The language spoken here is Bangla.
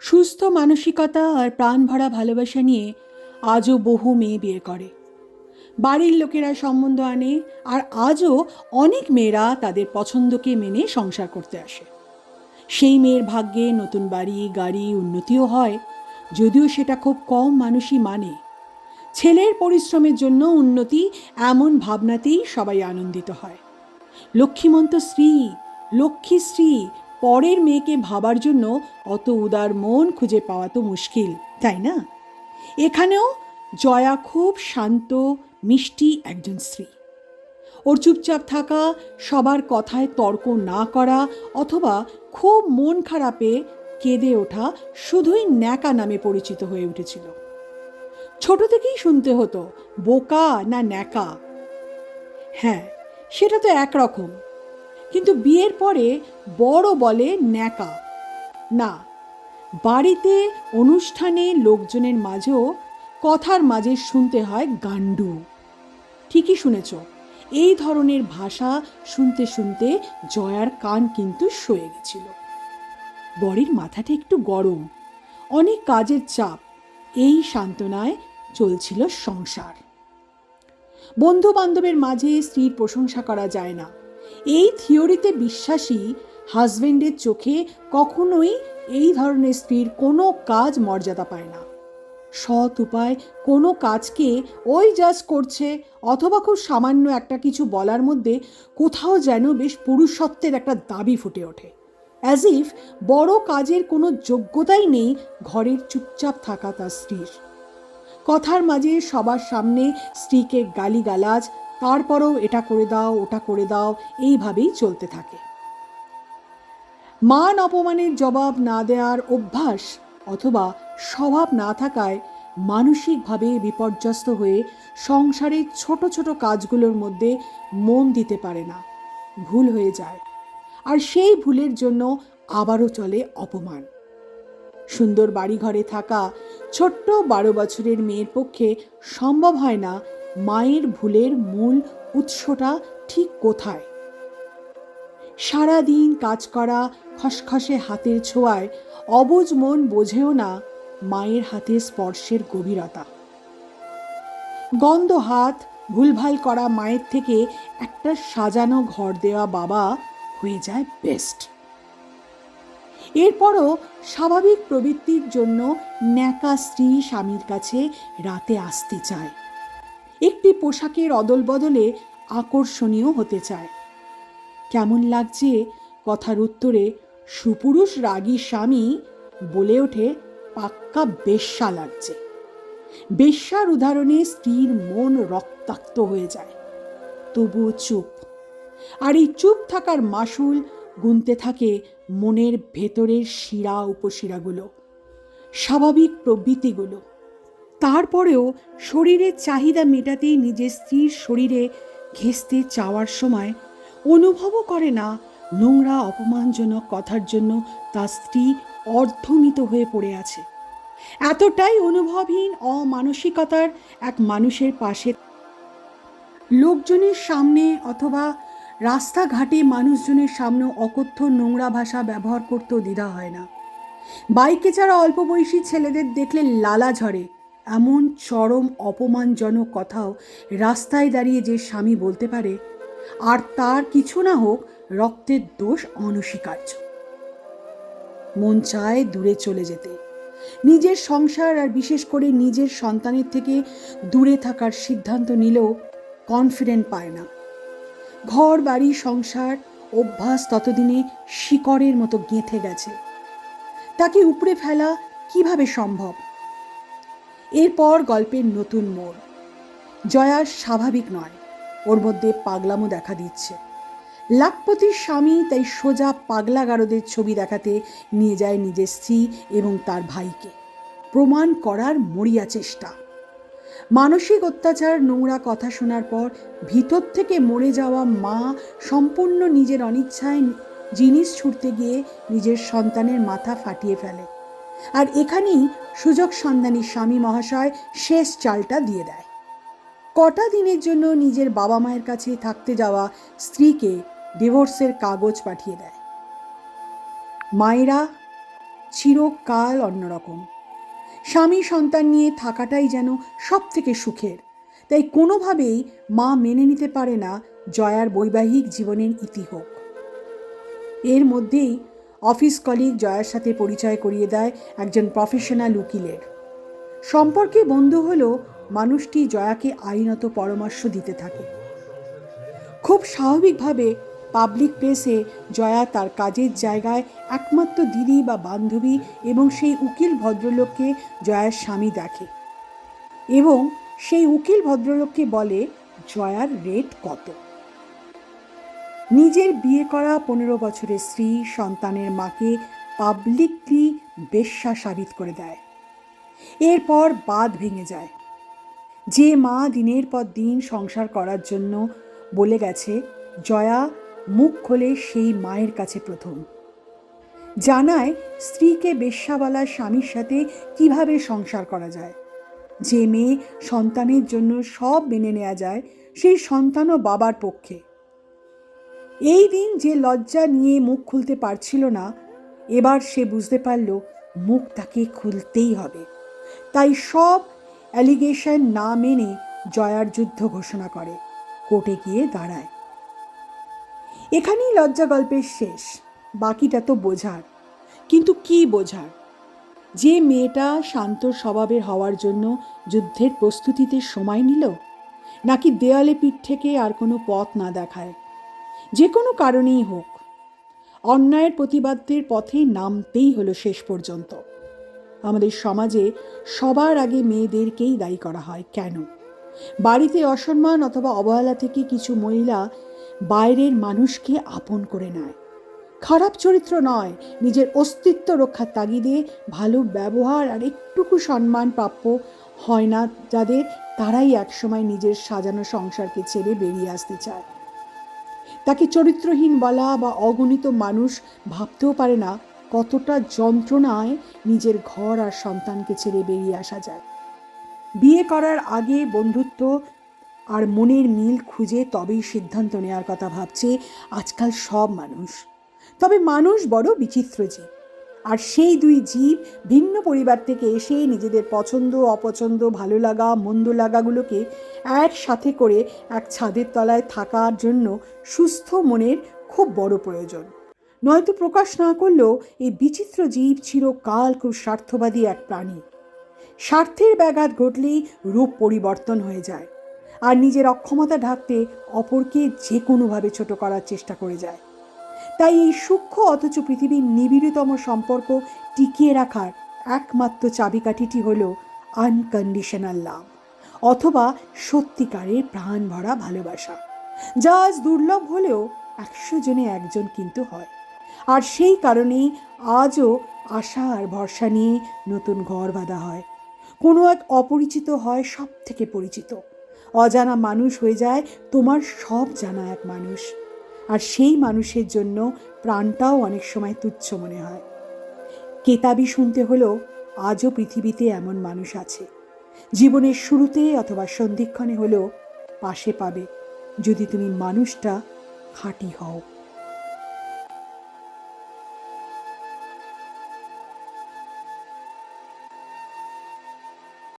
সুস্থ মানসিকতা আর প্রাণ ভরা ভালোবাসা নিয়ে আজও বহু মেয়ে বিয়ে করে। বাড়ির লোকেরা সম্বন্ধ আনে আর আজও অনেক মেয়েরা তাদের পছন্দকে মেনে সংসার করতে আসে। সেই মেয়ের ভাগ্যে নতুন বাড়ি, গাড়ি উন্নতিও হয়, যদিও সেটা খুব কম মানুষই মানে। ছেলের পরিশ্রমের জন্য উন্নতি এমন ভাবনাতেই সবাই আনন্দিত হয়। লক্ষ্মীমন্ত শ্রী লক্ষ্মী স্ত্রী পরের মেয়েকে ভাবার জন্য অত উদার মন খুঁজে পাওয়া তো মুশকিল, তাই না? এখানেও জয়া খুব শান্ত, মিষ্টি একজন স্ত্রী। ওর চুপচাপ থাকা, সবার কথায় তর্ক না করা অথবা খুব মন খারাপে কেঁদে ওঠা শুধুই ন্যাকা নামে পরিচিত হয়ে উঠেছিল। ছোট থেকেই শুনতে হতো, বোকা না ন্যাকা? হ্যাঁ সেটা তো একরকম। কিন্তু বিয়ের পরে বড় বলে ন্যাকা। না, বাড়িতে অনুষ্ঠানে লোকজনের মাঝেও কথার মাঝে শুনতে হয় গান্ডু ঠিকই শুনেছ, এই ধরনের ভাষা শুনতে শুনতে জয়ার কান কিন্তু সয়ে গেছিল। বরের মাথাটা একটু গরম, অনেক কাজের চাপ, এই সান্ত্বনায় চলছিল সংসার। বন্ধু বান্ধবের মাঝে স্ত্রীর প্রশংসা করা যায় না এই থিওরিতে বিশ্বাসী হাজবেন্ডের চোখে কখনোই এই ধরনের স্ত্রীর কোনো কাজ মর্যাদা পায় না। সৎ উপায় কোনো কাজকে ওই জাজ করছে অথবা খুব সামান্য একটা কিছু বলার মধ্যে কোথাও যেন বেশ পুরুষত্বের একটা দাবি ফুটে ওঠে। অ্যাজ ইফ বড় কাজের কোনো যোগ্যতাই নেই ঘরের চুপচাপ থাকা তার স্ত্রীর। কথার মাঝে সবার সামনে স্ত্রীকে গালিগালাজ তারপরেও এটা করে দাও, ওটা করে দাও, এইভাবেই চলতে থাকে। মান অপমানের জবাব না দেওয়ার অভ্যাস অথবা স্বভাব না থাকায় মানসিকভাবে বিপর্যস্ত হয়ে সংসারের ছোট ছোট কাজগুলোর মধ্যে মন দিতে পারে না। ভুল হয়ে যায়। আর সেই ভুলের জন্য আবারও চলে অপমান। সুন্দর বাড়িঘরে থাকা ছোট্ট বারো বছরের মেয়ের পক্ষে সম্ভব হয় না মায়ের ভুলের মূল উৎসটা ঠিক কোথায়? সারাদিন কাজ করা, খসখসে হাতের ছোঁয়ায়, অবুজ মন বোঝেও না মায়ের হাতে স্পর্শের গভীরতা। গন্ধ হাত, ভুলভাল করা মায়ের থেকে একটা সাজানো ঘর দেওয়া বাবা হয়ে যায় বেস্ট এরপরও স্বাভাবিক প্রবৃত্তির জন্য ন্যাকা স্ত্রী স্বামীর কাছে রাতে আসতে চায়। একটি পোশাকের অদল বদলে আকর্ষণীয় হতে চায়। কেমন লাগছে কথার উত্তরে সুপুরুষ রাগী স্বামী বলে ওঠে, পাক্কা বেশ্যা লাগছে। বেশ্যার উদাহরণে স্ত্রীর মন রক্তাক্ত হয়ে যায়। তবুও চুপ। আর এই চুপ থাকার মাসুল গুনতে থাকে মনের ভেতরের শিরা উপশিরাগুলো, স্বাভাবিক প্রবৃত্তিগুলো। তারপরেও শরীরের চাহিদা মেটাতেই নিজের স্ত্রীর শরীরে ঘেঁষতে চাওয়ার সময় অনুভবও করে না নোংরা, অপমানজনক কথার জন্য তার স্ত্রী অর্ধমিত হয়ে পড়ে আছে। এতটাই অনুভবহীন, অমানসিকতার এক মানুষের পাশে। লোকজনের সামনে অথবা রাস্তাঘাটে মানুষজনের সামনে অকথ্য, নোংরা ভাষা ব্যবহার করতেও দ্বিধা হয় না। বাইকে যারা অল্প বয়সী ছেলেদের দেখলে লালা ঝরে। এমন চরম অপমানজনক কথাও রাস্তায় দাঁড়িয়ে যে স্বামী বলতে পারে, আর তার কিছু না হোক রক্তের দোষ অনস্বীকার্য। মন চায় দূরে চলে যেতে। নিজের সংসার আর বিশেষ করে নিজের সন্তানের থেকে দূরে থাকার সিদ্ধান্ত নিলেও কনফিডেন্ট পায় না। ঘর, বাড়ি, সংসার অভ্যাস ততদিনে শিকড়ের মতো গেঁথে গেছে। তাকে উপড়ে ফেলা কীভাবে সম্ভব? এরপর গল্পের নতুন মোড়। জয়া স্বাভাবিক নয়, ওর মধ্যে পাগলামো দেখা দিচ্ছে। লাখপতির স্বামী তাই সোজা পাগলা গারদের ছবি দেখাতে নিয়ে যায় নিজের স্ত্রী এবং তার ভাইকে। প্রমাণ করার মরিয়া চেষ্টা। মানসিক অত্যাচার, নোংরা কথা শোনার পর ভিতর থেকে মরে যাওয়া মা সম্পূর্ণ নিজের অনিচ্ছায় জিনিস ছুটতে গিয়ে নিজের সন্তানের মাথা ফাটিয়ে ফেলে। আর এখানেই সুযোগ সন্ধানী স্বামী মহাশয় শেষ চালটা দিয়ে দেয়। কটা দিনের জন্য নিজের বাবা মায়ের কাছে থাকতে যাওয়া স্ত্রীকে ডিভোর্সের কাগজ পাঠিয়ে দেয়। মায়েরা চিরকাল অন্যরকম। স্বামী সন্তান নিয়ে থাকাটাই যেন সব থেকে সুখের। তাই কোনোভাবেই মা মেনে নিতে পারে না জয়ার বৈবাহিক জীবনের ইতি হোক। এর মধ্যেই অফিস কলিগ জয়ার সাথে পরিচয় করিয়ে দেয় একজন প্রফেশনাল উকিলের। সম্পর্কে বন্ধু হলেও মানুষটি জয়াকে আইনত পরামর্শ দিতে থাকে। খুব স্বাভাবিকভাবে পাবলিক প্লেসে জয়া তার কাজের জায়গায় একমাত্র দিদি বা বান্ধবী এবং সেই উকিল ভদ্রলোককে জয়ার স্বামী দেখে এবং সেই উকিল ভদ্রলোককে বলে, জয়ার রেট কত? নিজের বিয়ে করা পনেরো বছরের স্ত্রী সন্তানের মাকে পাবলিকলি বেশ্যা সাবিত করে দেয়। এরপর বাদ ভেঙে যায়। যে মা দিনের পর দিন সংসার করার জন্য বলে গেছে, জয়া, মুখ খোলে সেই মায়ের কাছে প্রথম। জানায়, স্ত্রীকে বেশ্যাওয়ালা স্বামীর সাথে কীভাবে সংসার করা যায়? যে মেয়ে সন্তানের জন্য সব মেনে নেওয়া যায়, সেই সন্তানও বাবার পক্ষে। এই দিন যে লজ্জা নিয়ে মুখ খুলতে পারছিল না, এবার সে বুঝতে পারল মুখ তাকে খুলতেই হবে। তাই সব অ্যালিগেশন না মেনে জয়ার যুদ্ধ ঘোষণা করে, কোর্টে গিয়ে দাঁড়ায়। এখানেই লজ্জা গল্পের শেষ, বাকিটা তো বোঝার। কিন্তু কি বোঝার? যে মেয়েটা শান্ত স্বভাবের হওয়ার জন্য যুদ্ধের প্রস্তুতিতে সময় নিল, নাকি দেয়ালে পিঠ থেকে আর কোনো পথ না দেখায়? যে কোনো কারণেই হোক, অন্যায়ের প্রতিবাদের পথে নামতেই হলো শেষ পর্যন্ত। আমাদের সমাজে সবার আগে মেয়েদেরকেই দায়ী করা হয়, কেন? বাড়িতে অসম্মান অথবা অবহেলা থেকে কিছু মহিলা বাইরের মানুষকে আপন করে নেয়। খারাপ চরিত্র নয়, নিজের অস্তিত্ব রক্ষার তাগিদে ভালো ব্যবহার আর একটুকু সম্মান প্রাপ্য হয় না যাদের তারাই একসময় নিজের সাজানো সংসারকে ছেড়ে বেরিয়ে আসতে চায়। তাকে চরিত্রহীন বলা বা অগণিত মানুষ ভাবতেও পারে না কতটা যন্ত্রণায় নিজের ঘর আর সন্তানকে ছেড়ে বেরিয়ে আসা যায়। বিয়ে করার আগে বন্ধুত্ব আর মনের মিল খুঁজে তবেই সিদ্ধান্ত নেওয়ার কথা ভাবছে আজকাল সব মানুষ। তবে মানুষ বড় বিচিত্র জীব। আর সেই দুই জীব ভিন্ন পরিবার থেকে এসে নিজেদের পছন্দ, অপছন্দ, ভালো লাগা, মন্দ লাগাগুলোকে একসাথে করে এক ছাদের তলায় থাকার জন্য সুস্থ মনের খুব বড় প্রয়োজন। নয়তো প্রকাশ না করলেও এই বিচিত্র জীব চিরকাল খুব স্বার্থবাদী এক প্রাণী। স্বার্থের ব্যাঘাত ঘটলেই রূপ পরিবর্তন হয়ে যায়। আর নিজের অক্ষমতা ঢাকতে অপরকে যে কোনোভাবে ছোট করার চেষ্টা করে যায়। তাই এই সূক্ষ্ম অথচ পৃথিবীর নিবিড়তম সম্পর্ক টিকিয়ে রাখার একমাত্র চাবিকাঠিটি হল আনকন্ডিশনাল লাভ অথবা সত্যিকারের প্রাণ ভরা ভালোবাসা, যা আজ দুর্লভ হলেও একশো জনে একজন কিন্তু হয়। আর সেই কারণেই আজও আশা আর ভরসা নিয়ে নতুন ঘর বাঁধা হয়। কোনো এক অপরিচিত হয় সব থেকে পরিচিত। অজানা মানুষ হয়ে যায় তোমার সব জানা এক মানুষ। আর সেই মানুষের জন্য প্রাণটাও অনেক সময় তুচ্ছ মনে হয়। কেতাবি শুনতে হলেও আজও পৃথিবীতে এমন মানুষ আছে। জীবনের শুরুতে অথবা সন্ধিক্ষণে হলেও পাশে পাবে যদি তুমি মানুষটা খাঁটি হও।